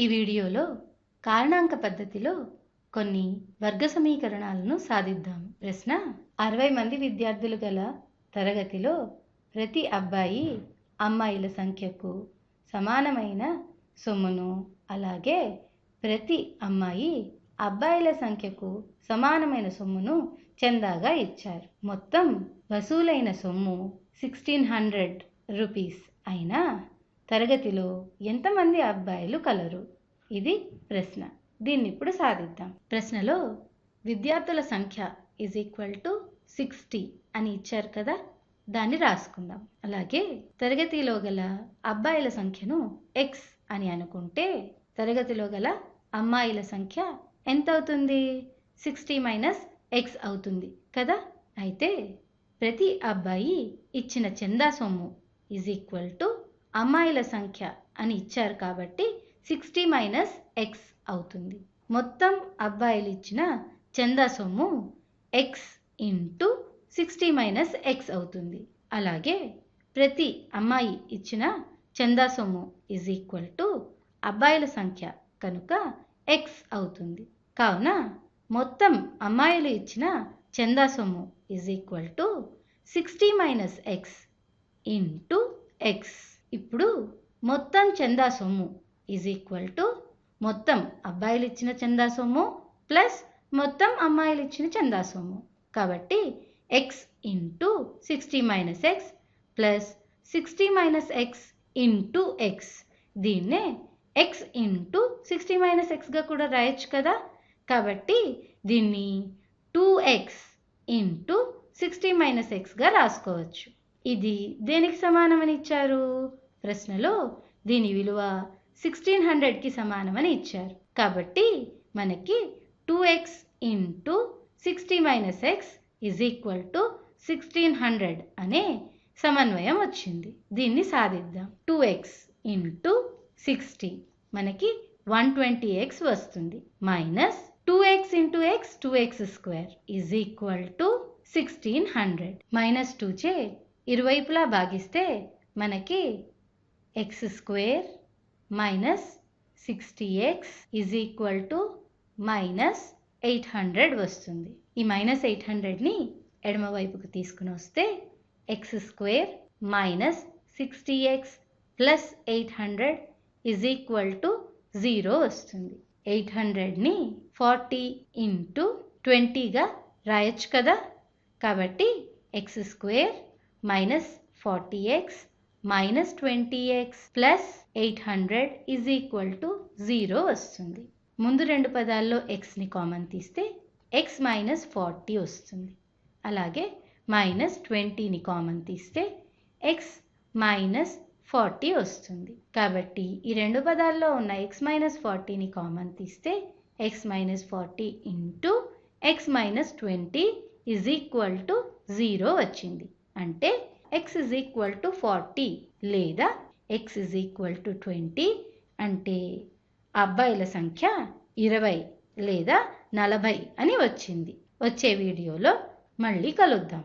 ఈ వీడియోలో కారణాంక పద్ధతిలో కొన్ని వర్గ సమీకరణాలను సాధిద్దాం. ప్రశ్న అరవై మంది విద్యార్థులు గల తరగతిలో ప్రతి అబ్బాయి అమ్మాయిల సంఖ్యకు సమానమైన సొమ్మును అలాగే ప్రతి అమ్మాయి అబ్బాయిల సంఖ్యకు సమానమైన సొమ్మును చందాగా ఇచ్చారు. మొత్తం వసూలైన సొమ్ము సిక్స్టీన్ హండ్రెడ్ రూపీస్ అయినా తరగతిలో ఎంతమంది అబ్బాయిలు కలరు? ఇది ప్రశ్న. దీన్ని ఇప్పుడు సాధిద్దాం. ప్రశ్నలో విద్యార్థుల సంఖ్య ఈజ్ ఈక్వల్ టు సిక్స్టీ అని ఇచ్చారు కదా? దాన్ని రాసుకుందాం. అలాగే తరగతిలో గల అబ్బాయిల సంఖ్యను ఎక్స్ అని అనుకుంటే తరగతిలో గల అమ్మాయిల సంఖ్య ఎంత అవుతుంది? సిక్స్టీ మైనస్ ఎక్స్ అవుతుంది కదా? అయితే ప్రతి అబ్బాయి ఇచ్చిన చందా సొమ్ము ఈజ్ ఈక్వల్ టు అమ్మాయిల సంఖ్య అని ఇచ్చారు కాబట్టి సిక్స్టీ మైనస్ ఎక్స్ అవుతుంది. మొత్తం అబ్బాయిలు ఇచ్చిన చందా సొమ్ము x into sixty minus x అవుతుంది. అలాగే ప్రతి అమ్మాయి ఇచ్చిన చందా సొమ్ము ఈజ్ ఈక్వల్ టు అబ్బాయిల సంఖ్య కనుక ఎక్స్ అవుతుంది. కావున మొత్తం అమ్మాయిలు ఇచ్చిన చందా సొమ్ము is equal to sixty minus x into x ఇప్పుడు మొత్తం చందా సొమ్ము ఈజ్ ఈక్వల్ టు మొత్తం అబ్బాయిలు ఇచ్చిన చందా సొమ్ము ప్లస్ మొత్తం అమ్మాయిలు ఇచ్చిన చందా సొమ్ము. కాబట్టి x into sixty minus x plus sixty minus x into x దీన్నే ఎక్స్ ఇంటూ సిక్స్టీ మైనస్ ఎక్స్గా కూడా రాయొచ్చు కదా. కాబట్టి దీన్ని two x into sixty minus ఎక్స్గా రాసుకోవచ్చు. ఇది దేనికి సమానమని ఇచ్చారు? ప్రశ్నలో దీని విలువ సిక్స్టీన్ హండ్రెడ్కి సమానమని ఇచ్చారు. కాబట్టి మనకి two x into sixty minus x is equal to sixteen hundred అనే సమన్వయం వచ్చింది. దీన్ని సాధిద్దాం. టూ ఎక్స్ ఇంటూ సిక్స్టీ మనకి వన్ ట్వంటీ ఎక్స్ వస్తుంది. Minus two x into x two x square is equal to sixteen hundred minus two చే ఇరువైపులా భాగిస్తే మనకి x square minus sixty x is equal to minus eight hundred వస్తుంది. ఈ minus eight హండ్రెడ్ని ఎడమవైపుకు తీసుకుని వస్తే x square minus sixty x plus eight hundred is equal to zero వస్తుంది. ఎయిట్ హండ్రెడ్ని ఫార్టీ ఇంటూ ట్వంటీగా రాయొచ్చు కదా. కాబట్టి x square minus forty x minus twenty x plus eight hundred is equal to zero వస్తుంది. ముందు రెండు పదాల్లో ఎక్స్ని కామన్ తీస్తే ఎక్స్ మైనస్ ఫార్టీ వస్తుంది. అలాగే మైనస్ ట్వంటీని కామన్ తీస్తే ఎక్స్ మైనస్ ఫార్టీ వస్తుంది. కాబట్టి ఈ రెండు పదాల్లో ఉన్న ఎక్స్ మైనస్ ఫార్టీని కామన్ తీస్తే x minus forty into x minus twenty is equal to zero వచ్చింది. అంటే x is equal to forty లేదా x is equal to twenty అంటే అబ్బాయిల సంఖ్య ఇరవై లేదా నలభై అని వచ్చింది. వచ్చే వీడియోలో మళ్ళీ కలుద్దాం.